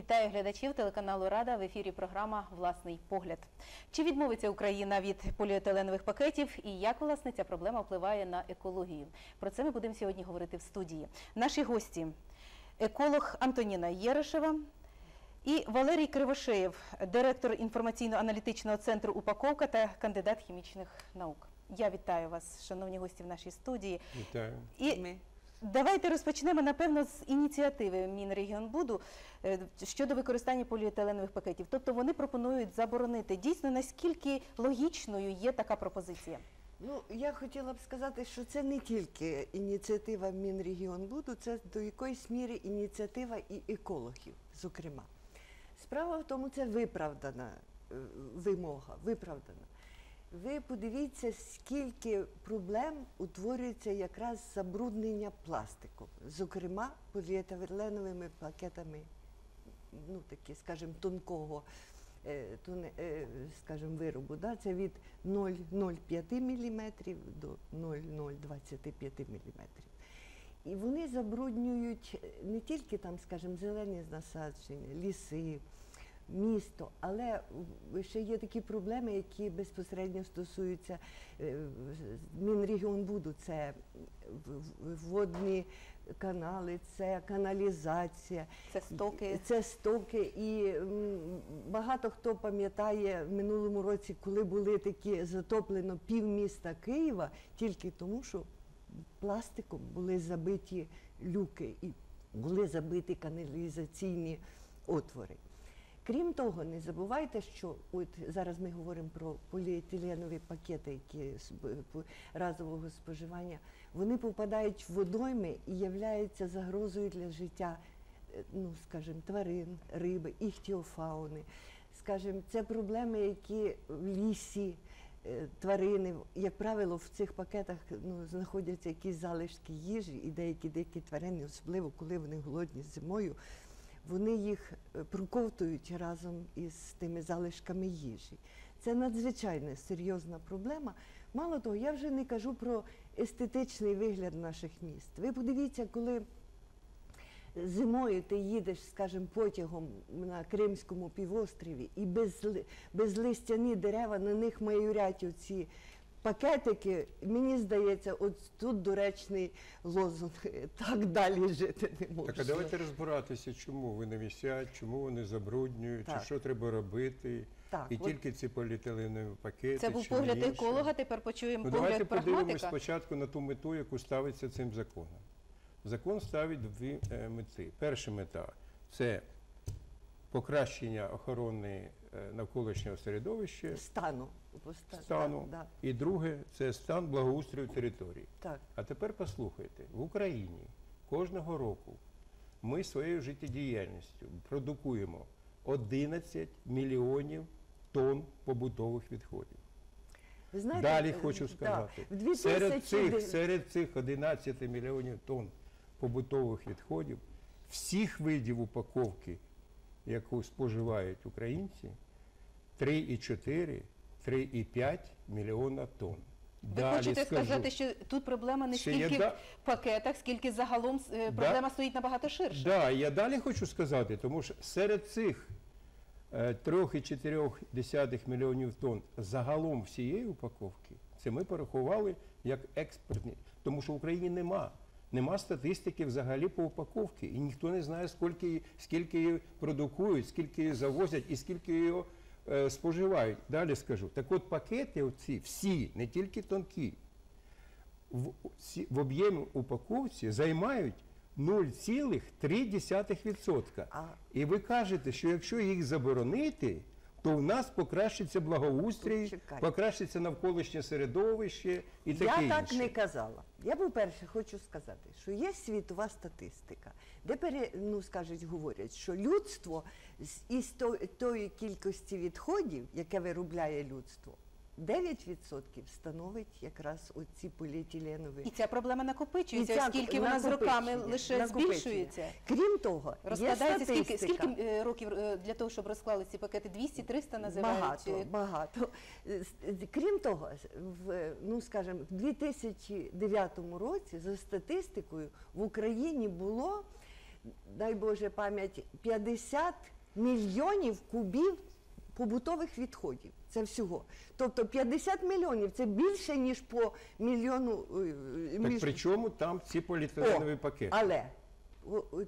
Вітаю глядачів телеканалу Рада в ефірі. Програма Власний погляд. Чи відмовиться Україна від поліетиленових пакетів і як власне ця проблема впливає на екологію? Про це ми будемо сьогодні говорити в студії. Наші гості еколог Антоніна Єрешева і Валерій Кривошеєв, директор інформаційно-аналітичного центру Упаковка та кандидат хімічних наук. Я вітаю вас, шановні гості в нашій студії. Вітаю. І Ми. Давайте розпочнемо напевно з ініціативи Мінрегіонбуду е, щодо використання поліетиленових пакетів. Тобто вони пропонують заборонити. Дійсно, наскільки логічною є така пропозиція? Ну, я хотіла б сказати, що це не тільки ініціатива Мінрегіонбуду, це до якоїсь міри ініціатива і екологів, зокрема. Справа в тому, це виправдана е, вимога, виправдана. Ви подивіться, скільки проблем утворюється якраз забруднення пластику, зокрема поліетиленовими пакетами, ну такі, скажімо, тонкого е, е, скажімо, виробу. Це від 0,05 мм до 0,025 мм. І вони забруднюють не тільки там, скажімо, зелені насадження, ліси, місто, але ще є такі проблеми, які безпосередньо стосуються е, Мінрегіонбуду. Це водні канали, це каналізація. Це стоки. Це стоки. І багато хто пам'ятає в минулому році, коли були такі затоплено півміста Києва, тільки тому, що пластиком були забиті люки і були забиті каналізаційні отвори. Крім того, не забувайте, що от зараз ми говоримо про поліетиленові пакети, які разового споживання, вони попадають в водойми і являються загрозою для життя, е, ну скажімо, тварин, риби, іхтіофауни. Скажімо, це проблеми, які в лісі. е, Тварини, як правило, в цих пакетах ну, знаходяться якісь залишки їжі, і деякі дикі тварини, особливо коли вони голодні зимою, вони їх е, проковтують разом із тими залишками їжі. Це надзвичайно серйозна проблема. Мало того, я вже не кажу про естетичний вигляд наших міст. Ви подивіться, коли зимою ти їдеш, скажімо, потягом на Кримському півострові, і без, безлистяні дерева, на них майорять оці пакетики. Мені здається, от тут доречний лозунг. Так далі жити не можна. Так, а давайте розбиратися, чому вони висять, чому вони забруднюють, Так. чи що треба робити. Так, і от- тільки ці поліетиленові пакети. Це був чи погляд інше. еколога. Тепер почуємо Ну, давайте погляд подивимось прагматика. спочатку на ту мету, яку ставиться цим законом. Закон ставить дві е, мети. Перша мета це покращення охорони навколишнього середовища, стану. Стану, Так, і друге це стан благоустрою території. так. А тепер послухайте, в Україні кожного року ми своєю життєдіяльністю продукуємо 11 мільйонів тонн побутових відходів. Ви знаєте, Далі е, хочу сказати, в 2000 серед, цих, серед цих 11 мільйонів тонн побутових відходів всіх видів упаковки, яку споживають українці, 3,4, 3,5 мільйона тонн. Ви хочете сказати, що тут проблема не Ще стільки да- в пакетах, скільки загалом е, Да. проблема стоїть набагато ширше. Да, я далі хочу сказати, тому що серед цих е, 3,4 мільйонів тонн загалом всієї упаковки, це ми порахували як експортні, тому що в Україні нема. Нема статистики взагалі по упаковці, і ніхто не знає, скільки, її- скільки її продукують, скільки її завозять і скільки її е, споживають. Далі скажу. Так от пакети, оці, всі, не тільки тонкі, в, в об'ємі упаковці займають 0,3%. А- І ви кажете, що якщо їх заборонити, то в нас покращиться благоустрій, Почекайте. покращиться навколишнє середовище і таке Я так не казала. Я, по-перше, хочу сказати, що є світова статистика, де пере, ну, скажуть, говорять, що людство із тої кількості відходів, яке виробляє людство, 9% становить якраз оці поліетиленові. І ця проблема накопичується, І ця оскільки вона з роками лише накопичення. збільшується. Крім того, є скільки, статистика. скільки е, років е, для того, щоб розклали ці пакети? 200-300 називають. Багато, е, багато. Крім того, в, ну, скажімо, в 2009 році, за статистикою, в Україні було дай Боже пам'ять, 50 мільйонів кубів побутових відходів. Це всього. Тобто 50 мільйонів це більше, ніж по мільйону. е, Так між- при чому там ці поліетиленові пакети? Але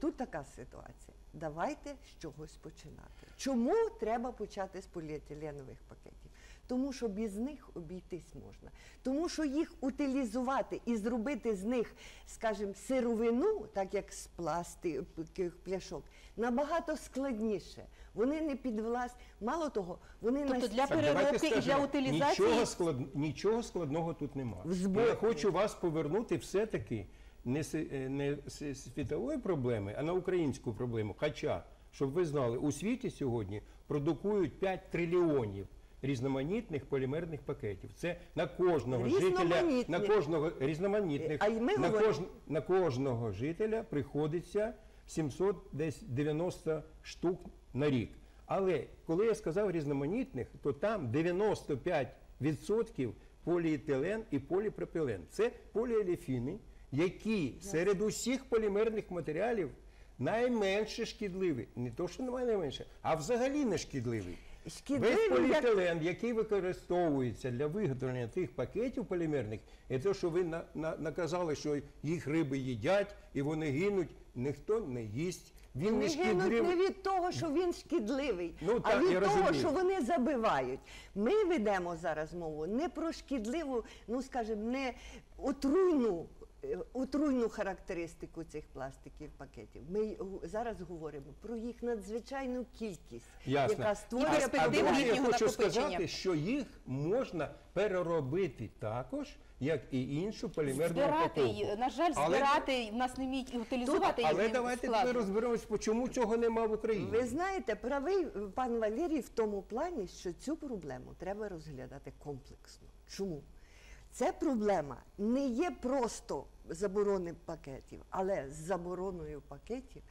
тут така ситуація. Давайте з чогось починати. Чому треба почати з поліетиленових пакетів? Тому що без них обійтись можна. Тому що їх утилізувати і зробити з них, скажімо, сировину, так як з пластикових пляшок, набагато складніше. Вони не підвласть. Мало того, вони Тобто настільки- для переробки і для утилізації Нічого, склад... нічого складного тут немає. Я хочу вас повернути все-таки не, с- е, не з світової проблеми, а на українську проблему. Хоча, щоб ви знали, у світі сьогодні продукують 5 трильйонів різноманітних полімерних пакетів. Це на кожного жителя, на кожного різноманітних, А ми на, говоримо- на кожного жителя приходиться 790 штук на рік. Але коли я сказав різноманітних, то там 95% поліетилен і поліпропілен. Це поліолефіни, які серед усіх полімерних матеріалів найменше шкідливі. Не то, що немає найменше, а взагалі не шкідливий. Весь поліетилен, який використовується для виготовлення тих пакетів полімерних, і те, що ви на, на, наказали, що їх риби їдять і вони гинуть, ніхто не їсть. Він не шкідливий. не від того, що він шкідливий, Ну, а так, від того, розумію. що вони забивають. Ми ведемо зараз мову не про шкідливу, ну скажімо, не отруйну. Е, Отруйну характеристику цих пластиків пакетів. Ми зараз говоримо про їх надзвичайну кількість, Ясно. яка створює перспективу я хочу сказати, що їх можна переробити також, як і іншу полімерну збирати, упаковку. на жаль, Але- збирати в нас не вміють і утилізувати Але давайте складно. тепер розберемось, чому цього нема в Україні. Ви знаєте, правий пан Валерій в тому плані, що цю проблему треба розглядати комплексно. Чому? Ця проблема не є просто заборони пакетів, але з забороною пакетів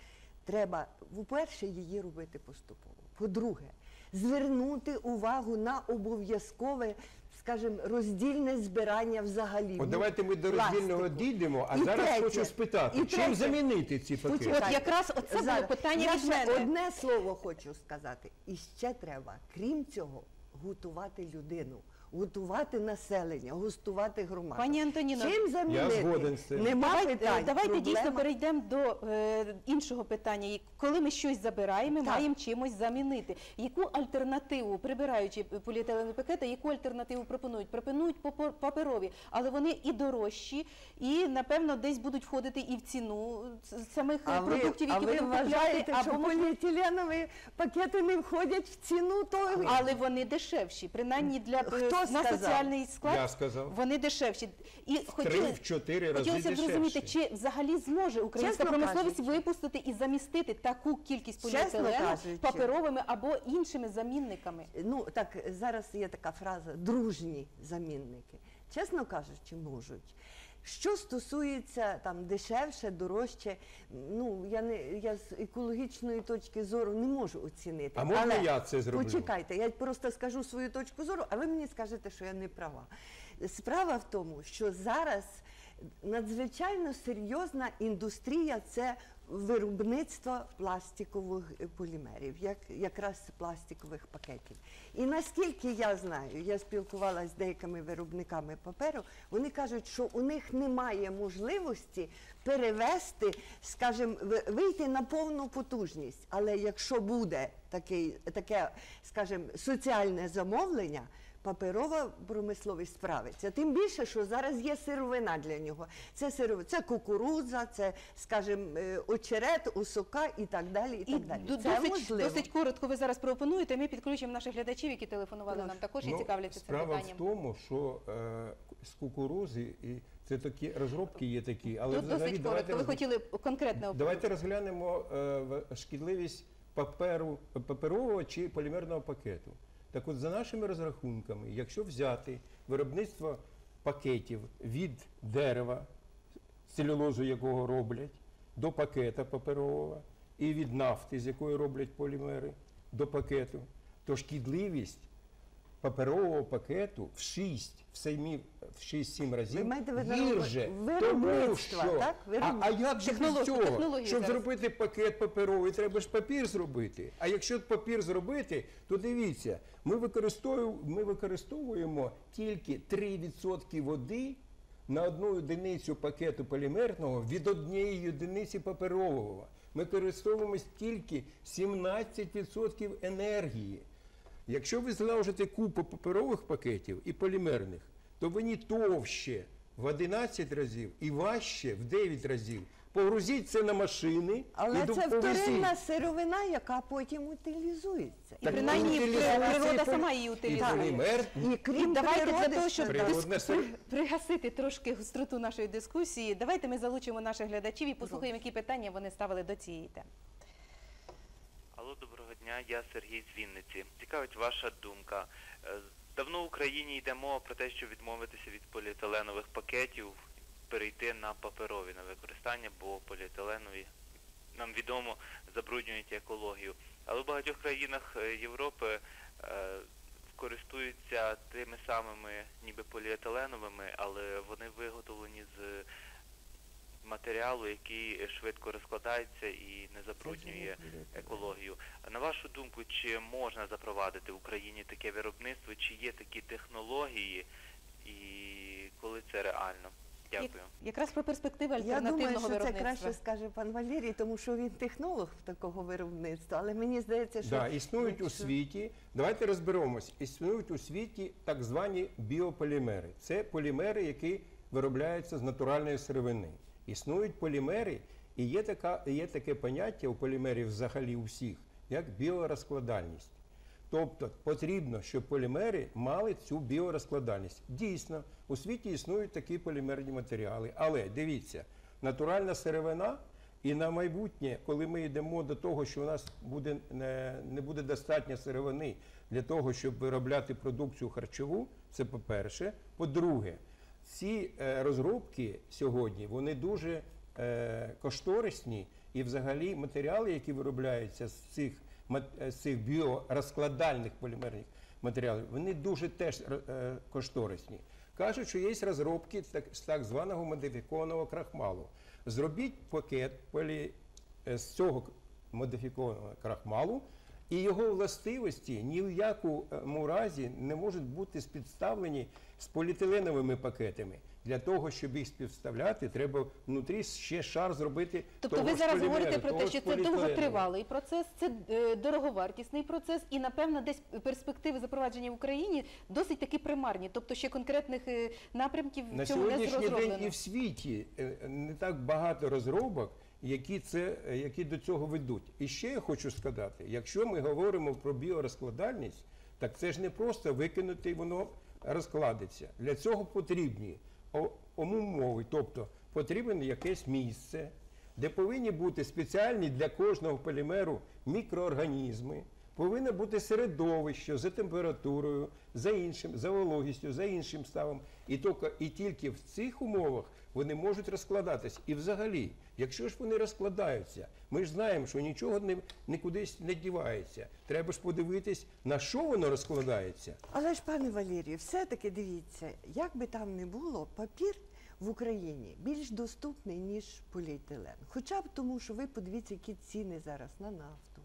треба, по-перше, її робити поступово. По-друге, звернути увагу на обов'язкове, скажімо, роздільне збирання взагалі. От ну, давайте ми до пластику. роздільного дійдемо, а І зараз третє, хочу спитати, і чим третє. замінити ці пакети? От якраз оце було Зараз. питання Я від ще мене. Одне слово хочу сказати. І ще треба, крім цього, готувати людину, готувати населення, густувати громаду. Пані Антоніно, чим замінити? згоден з цим. Нема Давайте, питань. давайте Проблема- дійсно перейдемо до е, іншого питання. І Коли ми щось забираємо, ми Так. маємо чимось замінити. Яку альтернативу, прибираючи поліетиленові пакети, яку альтернативу пропонують? Пропонують паперові, але вони і дорожчі, і напевно десь будуть входити і в ціну самих А продуктів, які ви будемо купляти. вважаєте, що або поліетиленові пакети не входять в ціну того? але вони дешевші, принаймні для Хто е, на сказав? соціальний склад. Я сказав. Вони дешевші. І хотіли, в чотири рази хотілося б зрозуміти, дешевші. чи взагалі зможе українська Чесно промисловість кажучи. випустити і замістити таку кількість поліетилену паперовими або іншими замінниками. Ну так зараз є така фраза дружні замінники. Чесно кажучи, можуть. Що стосується там дешевше, дорожче, ну я не я з екологічної точки зору не можу оцінити. А можна Але я це зроблю? Почекайте, я просто скажу свою точку зору, а ви мені скажете, що я не права. Справа в тому, що зараз надзвичайно серйозна індустрія це виробництво пластикових е, полімерів, як, якраз пластикових пакетів. І наскільки я знаю, я спілкувалася з деякими виробниками паперу, вони кажуть, що у них немає можливості перевести, скажімо, вийти на повну потужність. Але якщо буде такий, таке, скажімо, соціальне замовлення, паперова промисловість справиться. Тим більше, що зараз є сировина для нього. Це сиров... це кукурудза, це, скажімо, е, очерет, осока і так далі. І, І так далі. Це досить, можливо. досить коротко ви зараз пропонуєте. Ми підключимо наших глядачів, які телефонували Прошу. нам також і Ну, цікавляться цим Справа в тому, що е, з кукурузи, і це такі розробки є такі, але Тут взагалі досить давайте, коротко. Ви розгля- хотіли конкретно давайте розглянемо е, в- шкідливість паперу, паперового чи полімерного пакету. Так от, за нашими розрахунками, якщо взяти виробництво пакетів від дерева, целюлозу якого роблять, до пакета паперового, і від нафти, з якої роблять полімери, до пакету, то шкідливість паперового пакету в 6, в 7, в 6-7 разів Ви маєте гірше. Тому виробництва, що, так? а, Виробництва. а як же без цього? технології Щоб зараз. зробити пакет паперовий, треба ж папір зробити. А якщо папір зробити, то дивіться, ми використовуємо, ми використовуємо тільки 3% води на одну одиницю пакету полімерного від однієї одиниці паперового. Ми використовуємо тільки 17% енергії. Якщо ви зложите купу паперових пакетів і полімерних, то вони товще в 11 разів і важче в 9 разів. Погрузіть це на машини Але і це вторинна сировина, яка потім утилізується. І Так принаймні природа сама її утилізує. І крім І давайте для природи, того, щоб диску- пригасити трошки гостроту нашої дискусії, давайте ми залучимо наших глядачів і послухаємо, які питання вони ставили до цієї теми. Дня, я Сергій з Вінниці. Цікавить ваша думка. Е, Давно в Україні йде мова про те, щоб відмовитися від поліетиленових пакетів, перейти на паперові на використання, бо поліетиленові, нам відомо, забруднюють екологію. Але в багатьох країнах е, Європи е, користуються тими самими ніби поліетиленовими, але вони виготовлені з матеріалу, який швидко розкладається і не забруднює екологію. А На вашу думку, чи можна запровадити в Україні таке виробництво, чи є такі технології, і коли це реально? Дякую. Якраз про перспективи Я думаю, що це краще скаже пан Валерій, тому що він технолог такого виробництва. Але мені здається, що Да, існують у світі. Давайте розберемось. Існують у світі так звані біополімери. Це полімери, які виробляються з натуральної сировини. Існують полімери, і є, така, є таке поняття у полімерів взагалі у всіх, як біорозкладальність. Тобто потрібно, щоб полімери мали цю біорозкладальність. Дійсно, у світі існують такі полімерні матеріали. Але дивіться, натуральна сировина і на майбутнє, коли ми йдемо до того, що у нас буде, не, не буде достатньо сировини для того, щоб виробляти продукцію харчову, це по-перше. По-друге, ці е, розробки сьогодні вони дуже е, кошторисні, і взагалі матеріали, які виробляються з цих, е, з цих біорозкладальних полімерних матеріалів, вони дуже теж кошторисні. Кажуть, що є розробки з так званого модифікованого крахмалу. Зробіть пакет полі, з цього модифікованого крахмалу, і його властивості ні в якому разі не можуть бути співставлені з поліетиленовими пакетами. Для того, щоб їх співставляти, треба внутрі ще шар зробити. Тобто того ви зараз говорите про те, що це довготривалий процес, це е, дороговартісний процес, і напевно десь перспективи запровадження в Україні досить таки примарні. Тобто ще конкретних е, напрямків На цьому не сьогоднішній день і в світі е, не так багато розробок, які, це, які до цього ведуть. І ще я хочу сказати, якщо ми говоримо про біорозкладальність, так це ж не просто викинути воно розкладеться. Для цього потрібні умови, тобто потрібне якесь місце, де повинні бути спеціальні для кожного полімеру мікроорганізми, повинно бути середовище за температурою, за іншим, за вологістю, за іншим ставом. І тільки, і тільки в цих умовах вони можуть розкладатись. І взагалі, якщо ж вони розкладаються, ми ж знаємо, що нічого не, нікудись не дівається. Треба ж подивитись, на що воно розкладається. Але ж, пане Валерію, все-таки дивіться, як би там не було, папір в Україні більш доступний, ніж поліетилен. Хоча б тому, що ви подивіться, які ціни зараз на нафту,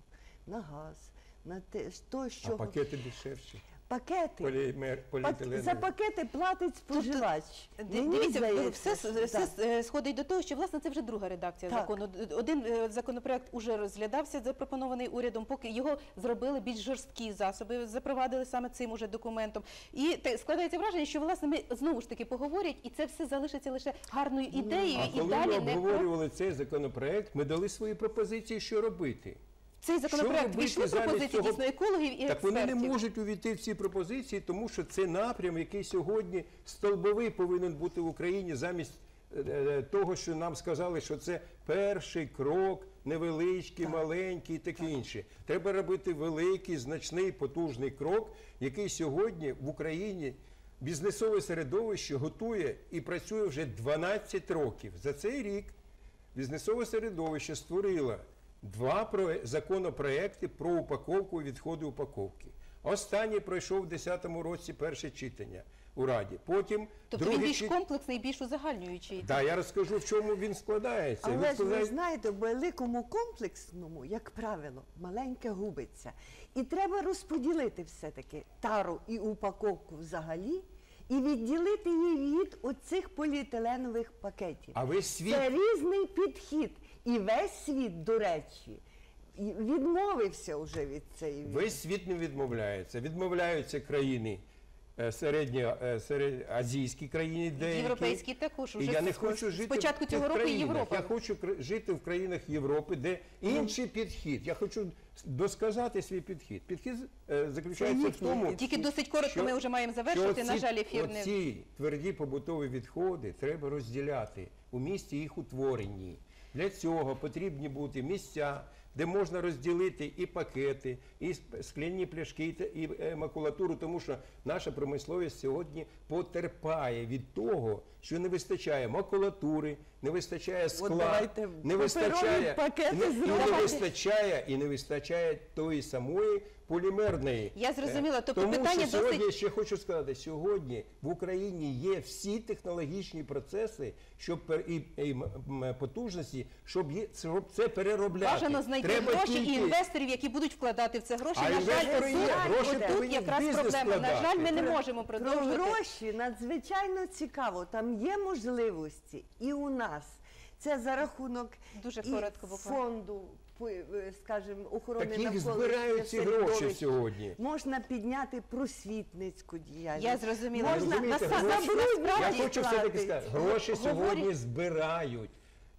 на газ, на те, то, що А пакети дешевші. Пакети. Полімер, Пак- За пакети платить споживач. Мені Дивіться, здається, все, що- все так. е, сходить до того, що власне це вже друга редакція Так. закону. Один е, законопроект уже розглядався, запропонований урядом, поки його зробили більш жорсткі засоби, запровадили саме цим уже документом. І те, складається враження, що власне ми знову ж таки поговорять, і це все залишиться лише гарною ідеєю, А і коли далі ми не обговорювали цей законопроект, ми дали свої пропозиції, що робити. Цей законопроект війшли пропозиції цього? дійсно екологів і Так вони не можуть увійти в ці пропозиції, тому що це напрям, який сьогодні столбовий повинен бути в Україні замість е, е, того, що нам сказали, що це перший крок, невеличкий, маленький і таке інше. Треба робити великий, значний, потужний крок, який сьогодні в Україні бізнесове середовище готує і працює вже 12 років. За цей рік бізнесове середовище створило два законопроекти про упаковку і відходи упаковки. Останній пройшов в 10-му році перше читання у Раді. Потім Тобто друге він більш чит- комплексний, більш узагальнюючий. Да, я розкажу, в чому він складається. Він Але ж ви складає- знаєте, в великому комплексному, як правило, маленьке губиться. І треба розподілити все-таки тару і упаковку взагалі, і відділити її від оцих поліетиленових пакетів. А весь світ Це різний підхід. І весь світ, до речі, відмовився вже від цієї Весь світ не відмовляється. Відмовляються країни е, е, серед, азійські країни, деякі. Європейський також І я не хочу жити початку в цього року країнах. Європа. Я хочу жити в країнах Європи, де інший підхід. Я хочу досказати свій підхід. Підхід е, заключається в тому. Тільки досить коротко що- ми вже маємо завершити. На жаль, ефір не оці тверді побутові відходи треба розділяти у місті їх утворенні. Для цього потрібні бути місця, де можна розділити і пакети, і скляні пляшки, і е, макулатуру, тому що наша промисловість сьогодні потерпає від того, що не вистачає макулатури, не вистачає скла, не вистачає не- і не вистачає, і не вистачає тої самої полімерної. Я зрозуміла. Е, Тобто тому питання що сьогодні досить- ще хочу сказати, сьогодні в Україні є всі технологічні процеси, щоб пер- і, і м- потужності, щоб, є, щоб це переробляти. Бажано знайти Треба гроші і інвесторів, які будуть вкладати в це гроші. А на жаль, є, тут- гроші тут повинні якраз бізнес проблема. На жаль, ми не можемо Про гроші надзвичайно цікаво. Там є можливості і у нас. Це за рахунок Дуже і коротко буквально. фонду, е, скажімо, охорони Так їх збирають ці гроші середовища. сьогодні. Можна підняти просвітницьку діяльність. Я зрозуміла. Можна Розумієте, Наса- гроші- насправді Я хочу все-таки платить. сказати, гроші сьогодні збирають.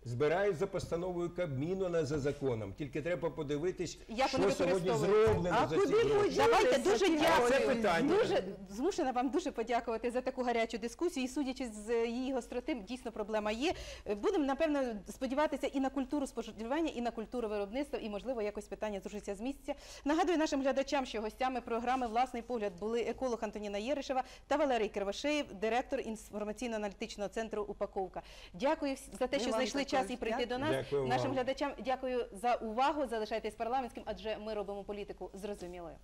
Збирають за постановою Кабміну, не за законом. Тільки треба подивитись, Як що вони сьогодні використовуються. зроблено А за ці куди гроші. Давайте дуже дякую. Питання. Дуже змушена вам дуже подякувати за таку гарячу дискусію. І судячи з її гостроти, дійсно проблема є. Будемо напевно сподіватися і на культуру споживання, і на культуру виробництва, і можливо якось питання зрушиться з місця. Нагадую нашим глядачам, що гостями програми Власний погляд були еколог Антоніна Єришева та Валерій Кривошеєв, директор інформаційно-аналітичного центру Упаковка. Дякую всі- за те, що знайшли час і прийти до нас. Дякую Нашим вам. глядачам дякую за увагу. Залишайтесь парламентським, адже ми робимо політику зрозумілою.